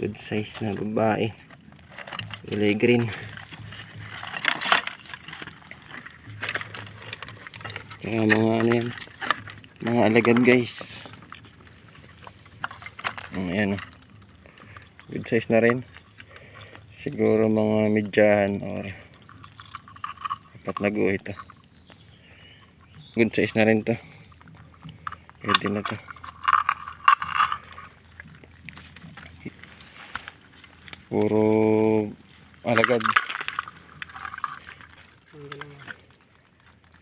Good size na babae. Kulay green. Kaya mga ano yan. Mga alagad guys. Ayan. Good size na rin. Siguro mga medyahan or apat na guhit ito. Good size na rin to. Pwede na to. Puro alagad.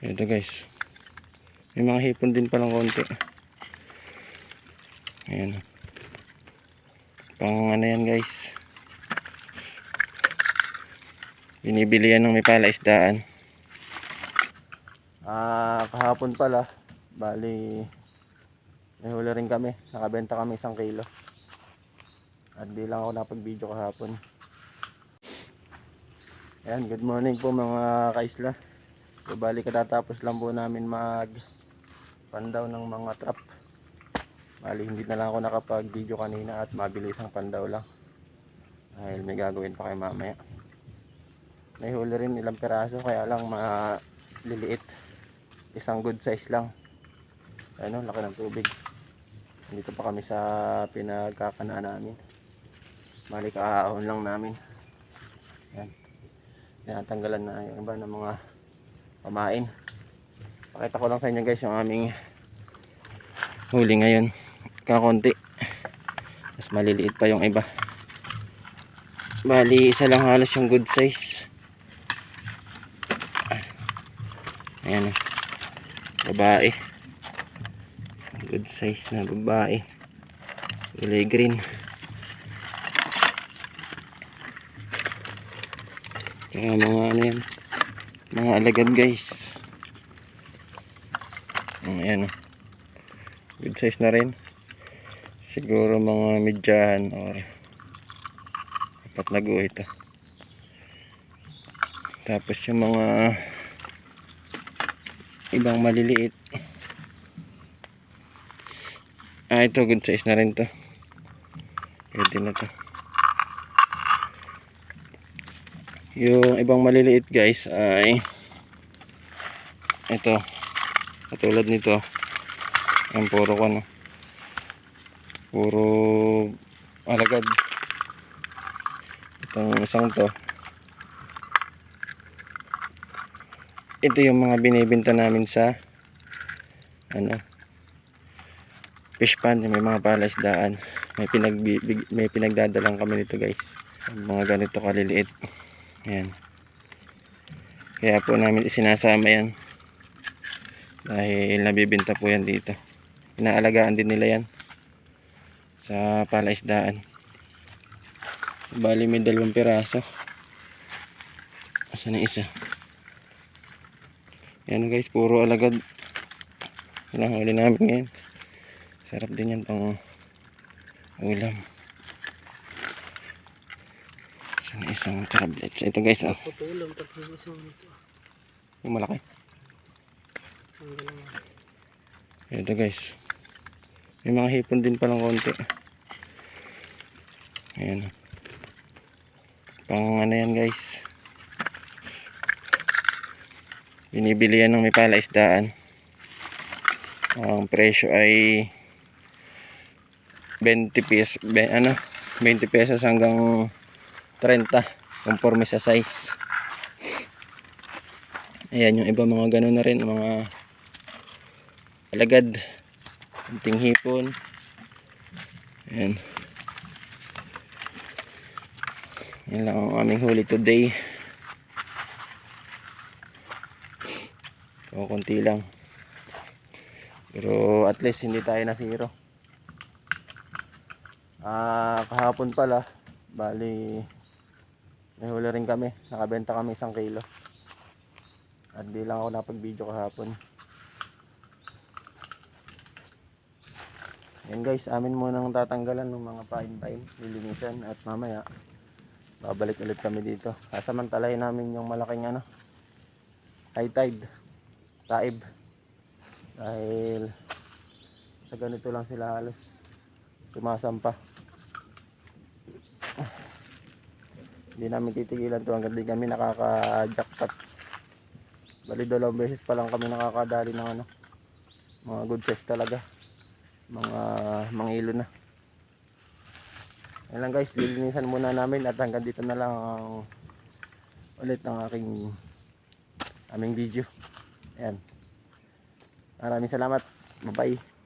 Ito guys. May mga hipon din palang konti. Ayan. Pang ano yan guys. Binibili yan ng may palaisdaan. Ah, kahapon pala. Bali, may huli rin kami. Nakabenta kami isang kilo. At di lang ako napag-video kahapon. Ayan, good morning po mga kaisla. So, katatapos lang po namin mag pandaw ng mga trap. Bali, hindi na lang ako nakapag-video kanina at mabilis ang pandaw lang. Dahil may gagawin pa kayo mamaya. May huli rin ilang peraso kaya lang maliliit. Isang good size lang. Ayun, laki ng tubig. Dito pa kami sa pinagkakanaan namin. Bali, kaahon lang namin. Yan. Tinatanggalan na yung iba ng mga pamain. Pakita ko lang sa inyo guys yung aming huli ngayon. Kakonti. Mas maliliit pa yung iba. Bali, isa lang halos yung good size. Ayan o. Babae. Good size na babae. Kulay green. Kaya mga ano yan. Mga alagad guys. Ayan o. Good size na rin. Siguro mga medyahan or apat na guhit ito. Tapos yung mga ibang maliliit. Ah, ito good size na rin to. Pwede na to. Yung ibang maliliit guys ay ito. Katulad nito. Ang puro ko no. Puro alagad. Itong isang to. Ito yung mga binibenta namin sa ano fish pond may mga palasdaan may pinag may pinagdadalang kami nito guys mga ganito kaliliit ayan. Kaya po namin isinasama yan. Dahil nabibenta po yan dito. Inaalagaan din nila yan. Sa palaisdaan. Bali may dalawang piraso. Asa na isa? Yan guys. Puro alagad. Nahuli namin ngayon. Sarap din yan pang ulam na isang tablets. Ito guys oh. Putulong tapos yung isang nito. yung malaki. Ang dalawa. ito guys. May mga hipon din palang konti. Ayan pang ano yan guys? Binibili yan ng may palaisdaan. Ang presyo ay 20 pesos ano? 20 pesos hanggang 30 conforme sa size. Ayan yung iba mga ganun na rin mga alagad. Kunting hipon. Ayan. Yan lang ang aming huli today. O konti lang. Pero at least hindi tayo na zero ah kahapon pala bali may huli rin kami. Nakabenta kami isang kilo. At di lang ako napag video kahapon. Yan guys. Amin munang tatanggalan ng mga pain-pain lilinisan. At mamaya babalik ulit kami dito. Sasamantalahin namin yung malaking ano high tide. Taib. Dahil sa ganito lang sila halos. Tumasampa Hindi namin titigilan to hanggang di kami nakaka-jackpot. Bali dalawang beses pa lang kami nakakadali ng ano. Mga good size talaga. Mga mga ilo na. Yan lang guys, lilinisan muna namin at hanggang dito na lang ang ulit ng aking aming video. Ayan. Maraming salamat. Bye-bye.